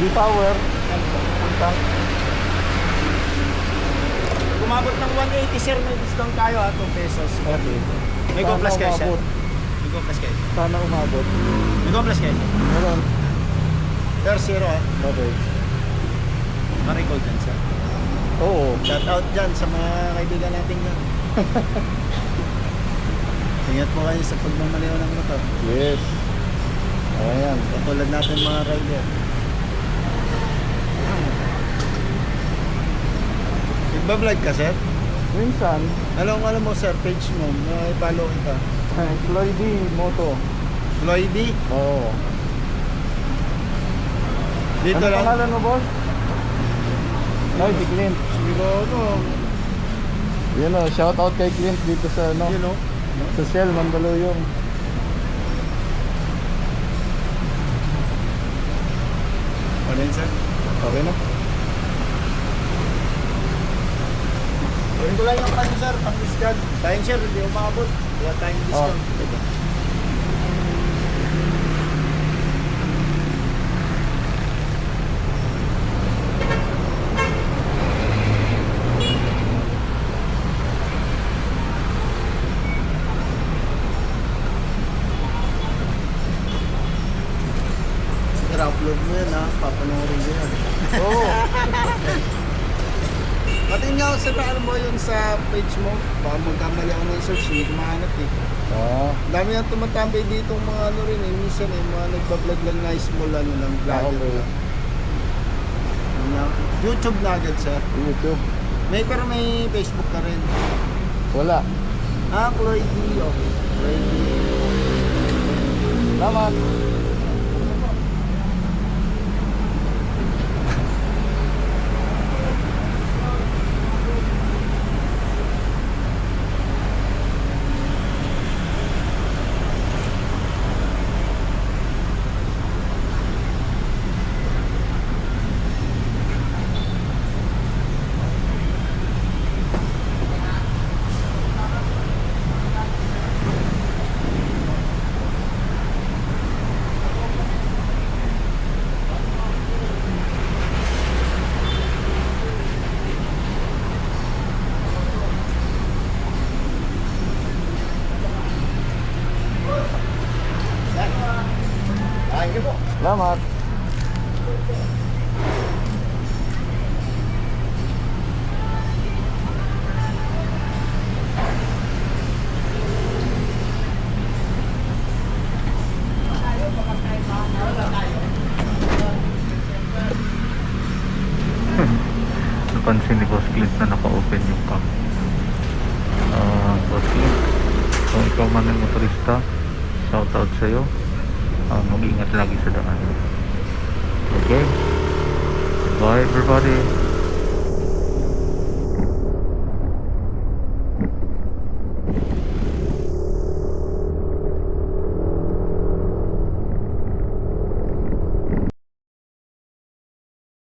D-Power. Ang tank. Kumabot ng 180 sir, may discount tayo ha, 2 pesos. Okay. May go plus kayo sir. umabot. May go plus kayo. Sana umabot. May go plus kayo sir. Meron. Per zero ha. Okay. Marigold yan sir. Oo. Shout out dyan sa mga kaibigan natin yan. Ingat po kayo sa pagmamaliw ng motor. Yes. Ayan. Katulad natin mga rider. Nagbablog ka sir? Minsan, Alam alam mo sir, page mo, may follow kita. Floyd D. Moto. Lloydy, Oo. dito ano lang. pangalan mo, boss? Lloyd D. Clint. Siguro, Yun o, shout out kay Clint dito sa ano, you know. sa Shell, Mandaluyong. Ano yun sir? Okay na? Gawin ko lang yung kanya sir, pang discount. Tayong sir, hindi umabot. Wala tayong Oh. discount. Sir, upload mo yan ha, papanoorin ko yan. Oo. Patingin nga ako sa ano mo yun sa page mo. Baka magkamali ako ng search, hindi ko mahanap eh. Ah, Ang dami nang tumatambay dito mga ano rin eh. Minsan eh, mga nagbablog lang na small ano lang, vlogger okay. lang. Yun lang. YouTube na agad sir. YouTube. May pero may Facebook ka rin. Wala. Ah, Chloe D. Okay. Chloe D. Salamat. Thank you po. Salamat. Napansin ni Boss Clint na naka-open yung cam. Ah, Boss Clint, kung ikaw man ang motorista, shout out sa'yo. Ah, mag-ingat lagi sa daan. Okay? Bye everybody.